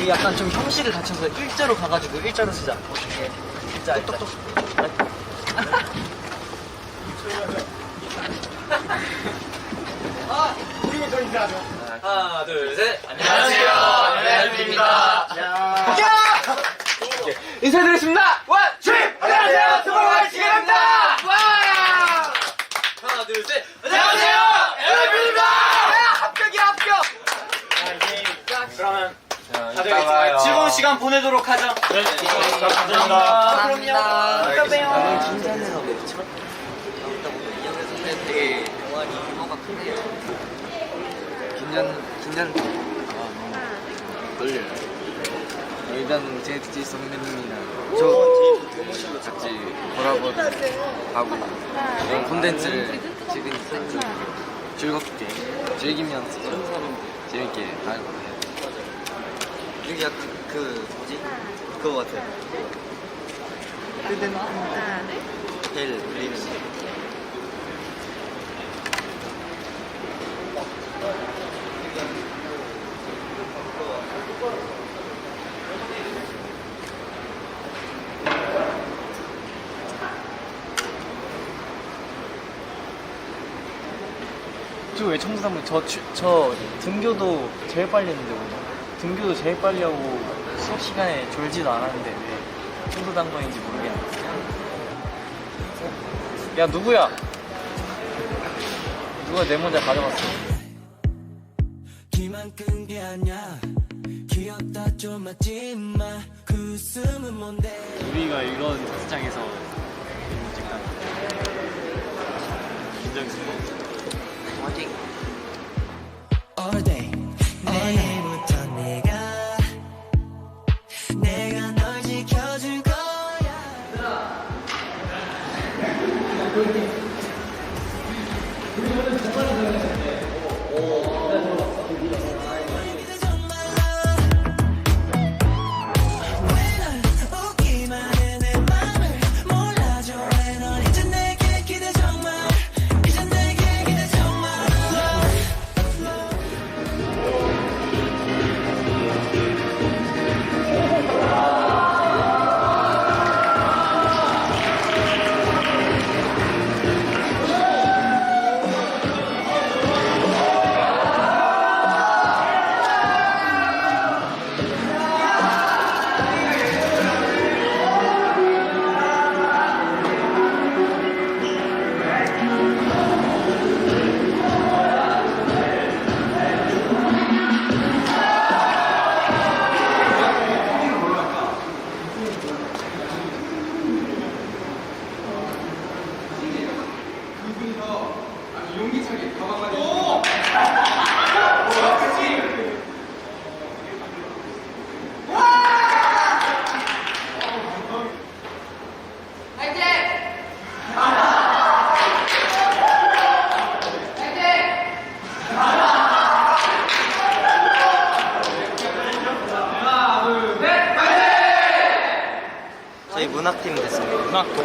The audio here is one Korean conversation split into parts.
우리 약간 좀 형식을 갖춰서 일자로 가가지고 일자로 쓰자. 오케이. 일자, 일자. 똑똑. 하나, 둘, 셋. 안녕하세요. 안녕하십니까. 인사드리겠습니다. 원, 투! 안녕하세요. 스몰와이 지게입니다. 와! 하나, 둘, 셋. 안녕하세요. 에어비입니다. 합격이야, 합격. 그러면 다들 즐거운 시간 보내도록 하죠. 네, 감사합니다. 그럼요. 또 봬요. 몇 천? 이영애 선배 되게 유머가. 긴장. 아, 떨려요. 일단 제이지 선배님이랑 저 같이 콜라보도 하고 이런 콘텐츠를 찍으니까 좀 즐겁게 즐기면서 재밌게. 이게 약간 그 뭐지? 그거 같아요. 뜨든 벨 울리는 저왜 청소하면 저, 취- 저 등교도 제일 빨리 했는데 오늘 등교도 제일 빨리 하고 수업 시간에 졸지도 않았는데 왜 청소 당번인지 모르겠네. 야 누구야? 누가 내 모자 가져갔어? 기만 끈 게 아니야. 귀엽다 좀 맞지마. 그 웃음은 뭔데? 우리가 이런 세상에서 찍다. 긴장스러워. All day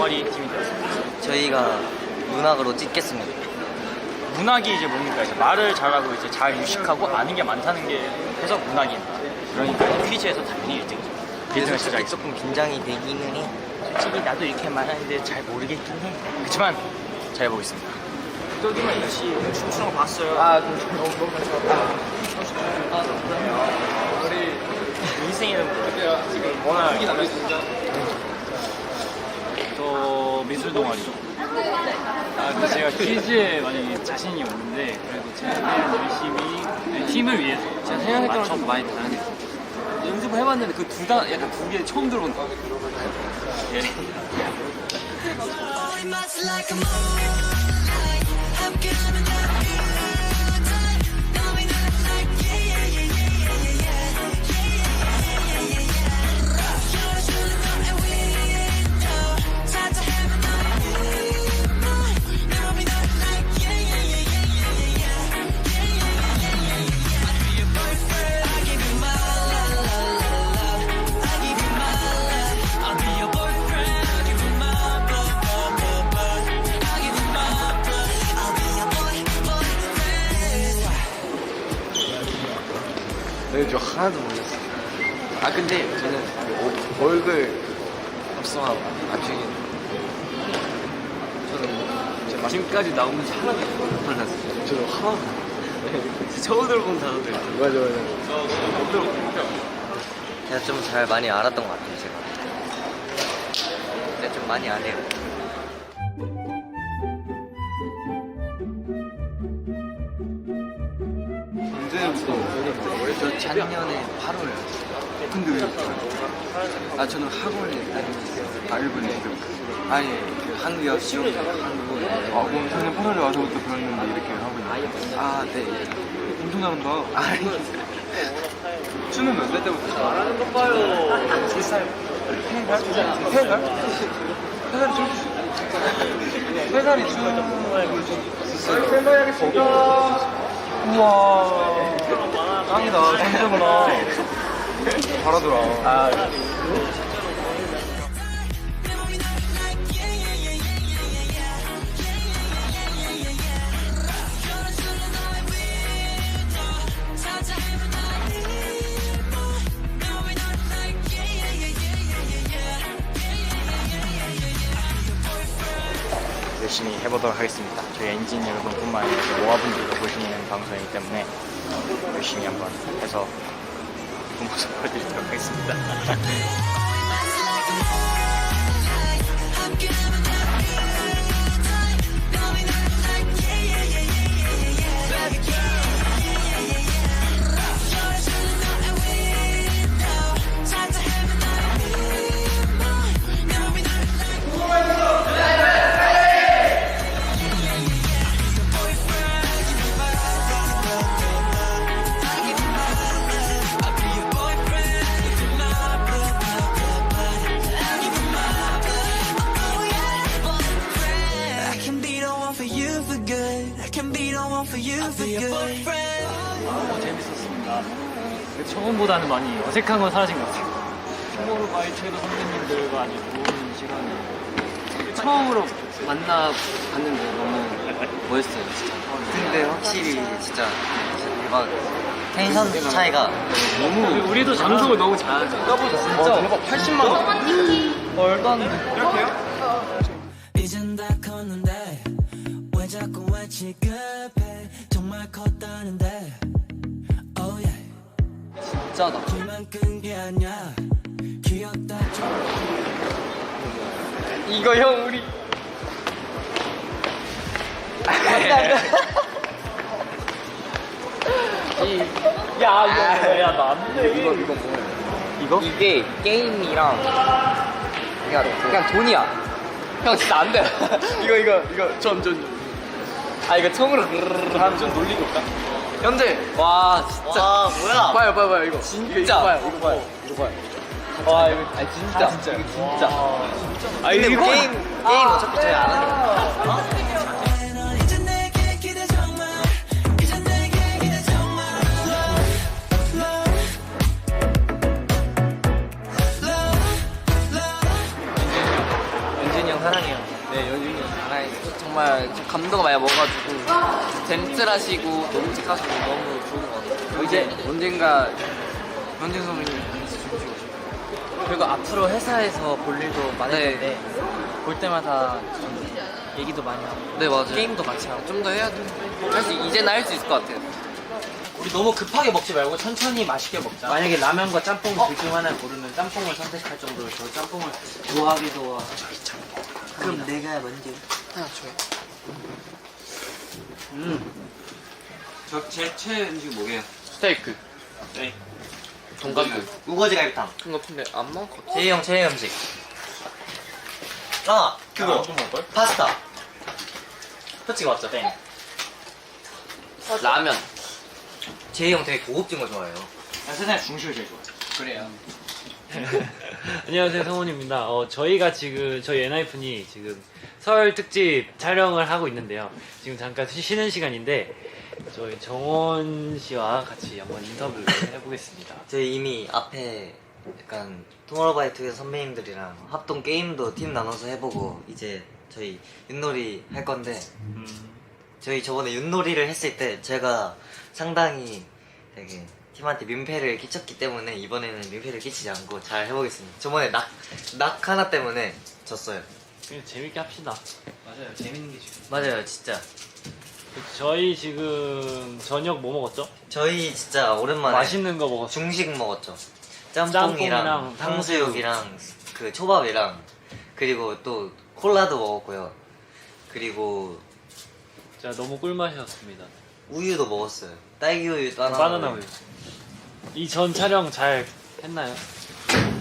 동아리 팀이 되었습니다. 저희가 문학으로 찍겠습니다 문학이 이제 뭡니까? 이제 말을 잘하고 이제 잘 유식하고 아는 게 많다는 게 해서 문학입니다. 그러니까 퀴즈에서 당연히 1등이죠. 1등을 그래서 시작했죠. 조금 긴장이 되기는 해 솔직히 나도 이렇게 말하는데 잘 모르겠긴 해. 그렇지만 잘 해보겠습니다. 똘기만 이씨 춤추는 거 봤어요. 아, 너무 너무 우리 인생에는 뭐 지금 워낙 저 미술 동아리죠. 아, 근데 제가 퀴즈에 만약에 자신이 없는데 그래도 최대한 열심히 네, 팀을 위해서 제가 생각했던 거랑 좀 많이 다르게 연습을 해봤는데 그두단 약간 두 개 처음 들어온다. 예. 합성하고 나중에 저는 지금까지 나오면서 하나도 못 몰랐어요. 저도 하나도. 처음 들어본 단어들. 맞아 맞아. 제가 좀 잘 많이 알았던 것 같아요, 제가. 근데 좀 많이 안 해요. 언제부터? 저 작년에 8월. 근데 왜? 아 저는 학원에 다니고 아 일본에 아니 그 한국역 시험 한국에. 아 그럼 작년 8월에 와서부터 배웠는데 이렇게 하고 있는 아 네. 엄청 잘한다. 아니. 춤은 몇살 때부터 잘하는 거 봐요. 세 살. 세 살? 세 살? 세 살이 춤? 세 살이 춤? 세 살이 우와 짱이다 천재구나 잘하더라 아 열심히 해보도록 하겠습니다. 저희 엔진 여러분뿐만 아니라 모아분들도 보시는 방송이기 때문에 열심히 한번 해서 모습 보여드리도록 하겠습니다. 어색한 건 사라진 것 같아요. 투모로우바이 섀도 선배님들과 아주 좋은 시간을 처음으로 만나 봤는데 너무 멋있어요, 진짜. 근데 확실히 진짜 대박. 텐션 차이가 너무 우리도 장성을 너무 잘하죠. 진짜 대박 80만 원 말도 안 돼. 이젠 다 컸는데 왜 자꾸 왜 취급해 정말 컸다는데 진짜다 끈게 아니야 귀엽다 이거 형 우리 야야야나안돼 이거 이거 뭐야 이거? 이게 게임이랑 그냥, 그냥 돈이야. 형 진짜 안 돼. 이거 이거 이거 전전 아 이거 총으로 전 놀리고 올까? 형들 와 진짜. 와 뭐야? 봐요 봐요 봐요 이거. 진짜. 이거 봐요 이거 봐요 이거 봐요. 와 이거 아 진짜. 진짜. 이거 진짜. 아 근데 이거 게임 게임 어차피 저희 안 하는 연준이 형 사랑해요. 네 연준이 형 정말 감동 많이 먹어가지고 젠틀하시고 너무 착하시고 너무 좋은 것 같아요. 이제 언젠가 현진 선배님 춤추고 싶어요. 그리고 앞으로 회사에서 볼 일도 많을 네. 텐데 볼 때마다 좀 얘기도 많이 하고 네 맞아요. 게임도 같이 하고. 좀 더 해야 돼 할수 이제는 할 수 있을 것 같아요. 우리 너무 급하게 먹지 말고 천천히 맛있게 먹자. 만약에 라면과 짬뽕 둘 중 하나 고르면 짬뽕을 선택할 정도로 저 짬뽕을 좋아하기도 하고. 그럼 내가 먼저. 하나 줘요 저제 최애 음식 뭐게요? 스테이크 네. 돈가스 우거지 갈비탕. 이거 근데 안 먹었거든 제이 형 최애 음식. 아 그거 파스타. 솔직히 맞죠? 땡. 라면 제이 형 되게 고급진 거 좋아해요. 세상에 중식을 제일 좋아해요. 그래요 안녕하세요 성훈입니다. 어, 저희가 지금 저희 엔하이픈이 지금 설 특집 촬영을 하고 있는데요. 지금 잠깐 쉬- 쉬는 시간인데 저희 정원 씨와 같이 한번 인터뷰를 해보겠습니다. 저희 이미 앞에 약간 투모로우바이투게더 선배님들이랑 합동 게임도 팀 나눠서 해보고 이제 저희 윷놀이 할 건데 저희 저번에 윷놀이를 했을 때 제가 상당히 되게 팀한테 민폐를 끼쳤기 때문에 이번에는 민폐를 끼치지 않고 잘 해보겠습니다. 저번에 낙, 낙 하나 때문에 졌어요. 그냥 재밌게 합시다. 맞아요. 재밌는 게 중요해요. 맞아요, 진짜. 저희 지금 저녁 뭐 먹었죠? 저희 진짜 오랜만에 맛있는 거 먹었어. 중식 먹었죠. 짬뽕이랑 짬뽕이랑 탕수육이랑 그 초밥이랑 그리고 또 콜라도 먹었고요. 그리고 진짜 너무 꿀맛이었습니다. 우유도 먹었어요. 딸기 우유, 바나나, 바나나 우유. 이전 촬영 잘 했나요?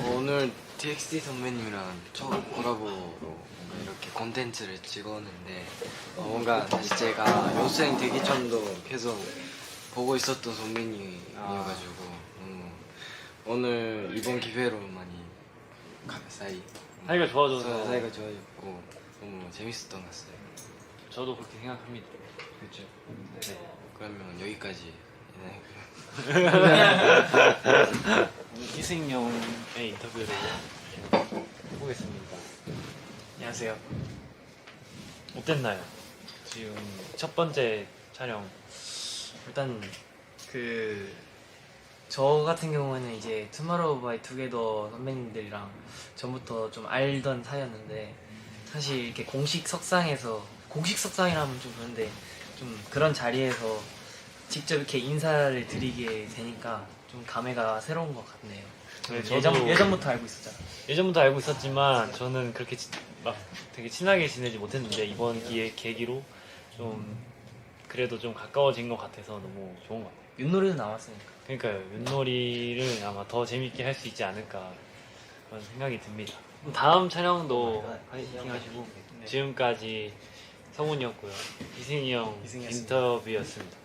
어, 오늘 DXD 선배님이랑 처음 콜라보로 뭔가 이렇게 콘텐츠를 찍었는데 어, 뭔가 다시 제가 연습생 되기 전도 계속 보고 있었던 선배님이어가지고 너무 오늘 이번 기회로 많이 사이 사이가 좋아져서 사이가 좋아졌고 너무 재밌었던 것 같아요. 저도 그렇게 생각합니다. 그렇죠. 네. 그러면 여기까지 네. 희승용의 인터뷰를 해보겠습니다. 안녕하세요. 어땠나요? 지금 첫 번째 촬영. 일단 그 저 같은 경우에는 이제 투마로우 바이 투게더 선배님들이랑 전부터 좀 알던 사이였는데 사실 이렇게 공식 석상에서 공식 석상이라면 좀 그런데 좀 그런 자리에서 직접 이렇게 인사를 드리게 되니까 좀 감회가 새로운 것 같네요. 네, 예전 저도- 예전부터 알고 있었잖아. 예전부터 알고 있었지만 저는 그렇게 치- 막 되게 친하게 지내지 못했는데 이번 기회 계기로 좀 그래도 좀 가까워진 것 같아서 너무 좋은 것 같아요. 윷놀이도 나왔으니까. 그러니까요 윷놀이를 아마 더 재밌게 할 수 있지 않을까 그런 생각이 듭니다. 다음 촬영도 파이팅 하시고 지금까지 성훈이었고요. 이승이 형 인터뷰였습니다.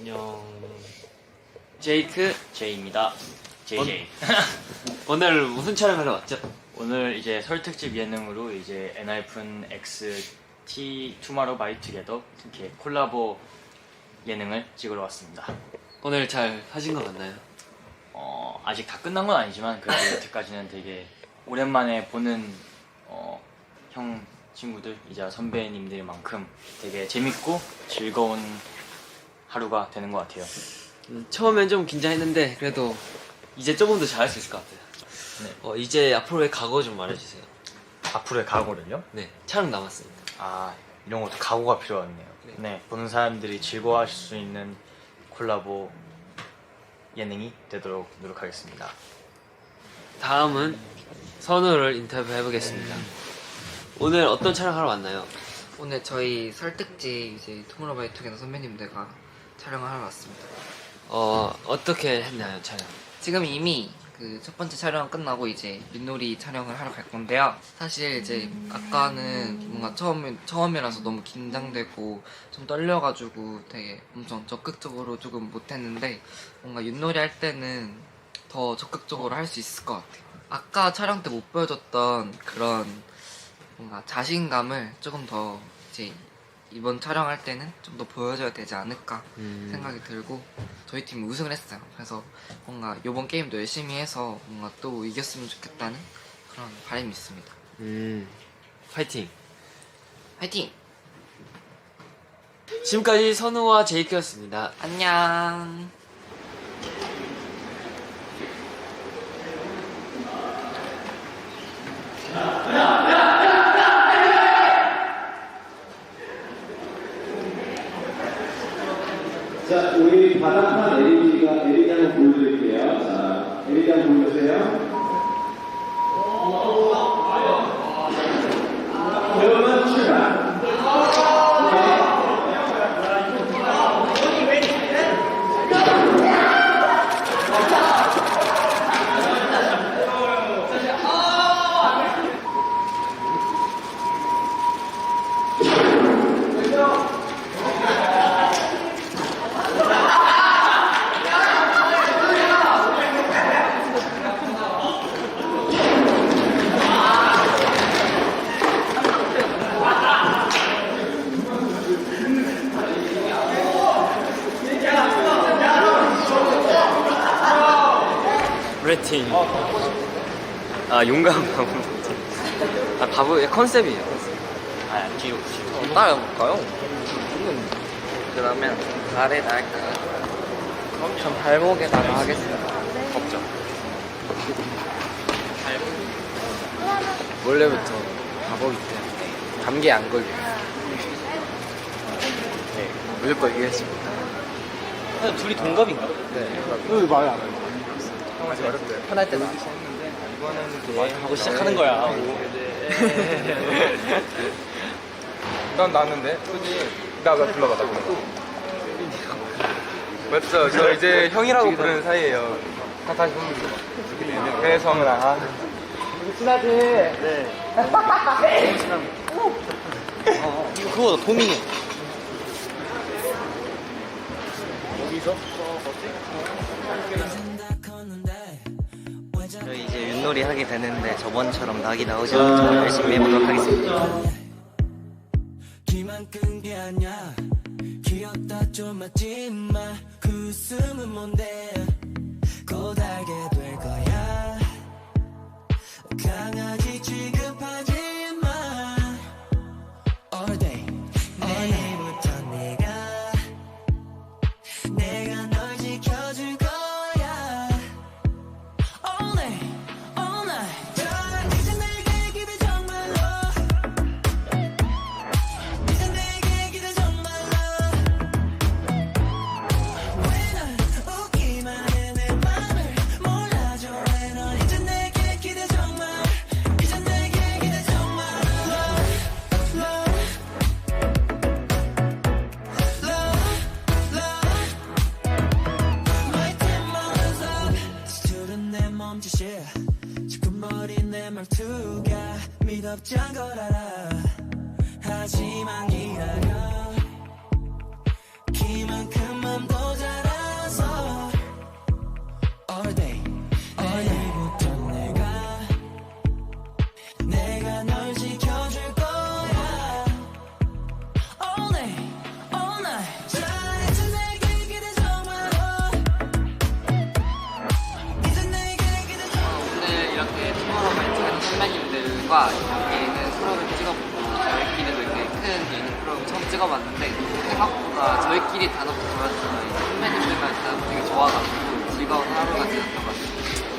안녕. 제이크 제이입니다. JJ. 오늘 무슨 촬영하러 왔죠? 오늘 이제 설 특집 예능으로 이제 엔하이픈 X T 투마로우 바이 투게더 이렇게 콜라보 예능을 찍으러 왔습니다. 오늘 잘 하신 것 같나요? 어, 아직 다 끝난 건 아니지만 그래도 여태까지는 되게 오랜만에 보는 어, 형 친구들 이제 선배님들만큼 되게 재밌고 즐거운 하루가 되는 것 같아요. 음, 처음엔 좀 긴장했는데 그래도 이제 조금 더 잘할 수 있을 것 같아요. 네. 어, 이제 앞으로의 각오 좀 말해주세요. 앞으로의 각오를요? 네, 촬영 남았습니다. 아 이런 것도 각오가 필요하네요. 네. 네, 보는 사람들이 즐거워하실 수 있는 콜라보 예능이 되도록 노력하겠습니다. 다음은 선우를 인터뷰 해보겠습니다. 오늘 어떤 촬영하러 왔나요? 오늘 저희 설득지 이제 투모로우바이 투게더 선배님들과 촬영을 하러 왔습니다. 어, 어떻게 했나요, 촬영? 지금 이미 그 첫 번째 촬영 끝나고 이제 윷놀이 촬영을 하러 갈 건데요. 사실 이제 아까는 뭔가 처음 처음이라서 너무 긴장되고 좀 떨려가지고 되게 엄청 적극적으로 조금 못했는데 뭔가 윷놀이 할 때는 더 적극적으로 할 수 있을 것 같아요. 아까 촬영 때 못 보여줬던 그런 뭔가 자신감을 조금 더 이제 이번 촬영할 때는 좀 더 보여줘야 되지 않을까 생각이 들고 저희 팀이 우승을 했어요. 그래서 뭔가 이번 게임도 열심히 해서 뭔가 또 이겼으면 좋겠다는 그런 바람이 있습니다. 음, 파이팅. 화이팅! 지금까지 선우와 제이크였습니다. 안녕! 자, 우리 바닥판 LED가 LED 한번 보여드릴게요. 자, LED 한번 보여주세요. 그러면 출발. 브레팅. 아 용감 바보. 아 바보의 컨셉이에요. 아 뒤로 뒤로. 따라해볼까요? 그러면 아래 나갈까요? 전 발목에다가 하겠습니다. 걱정. 원래부터 바보기 때문에 감기에 안 걸려요. 네, 무조건 이기겠습니다. 둘이 동갑인가? 네. 편할 때나. 하고 시작하는 거야. 난 나는데? 나, 나 불러봐, 나 불러봐. 맞죠? 저 이제 형이라고 부르는 사이예요. 다 다시 보면 돼. 그래서 형은 아. 이거 그거다 도민이. 저희 이제 윷놀이 하게 되는데 저번처럼 낙이 나오지 않도록 열심히 해보도록 하겠습니다. 기만 끈게 아니야. 귀엽다 좀 맞지마. 그 웃음은 뭔데? 고달게 될 거야. 강아지 취급하지 저희끼리 단어도 좋았지만 이제 선배님들까지 다 되게 좋아가지고 즐거운 하루가 되었던 것 같아요.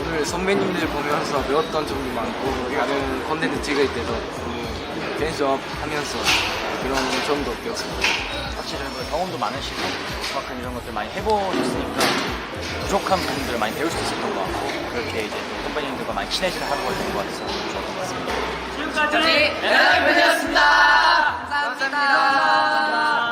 오늘 선배님들 보면서 배웠던 점도 많고 다른 컨텐츠 찍을 때도 댄스업 하면서 그런 점도 배웠습니다. 확실히 그 경험도 많으시고 음악한 이런 것들 많이 해보셨으니까 부족한 부분들을 많이 배울 수 있었던 것 같고 그렇게 이제 또 선배님들과 많이 친해지는 하루가 된 것 같아서 좋았던 것 같습니다. 지금까지 에나이픈이었습니다. 감사합니다.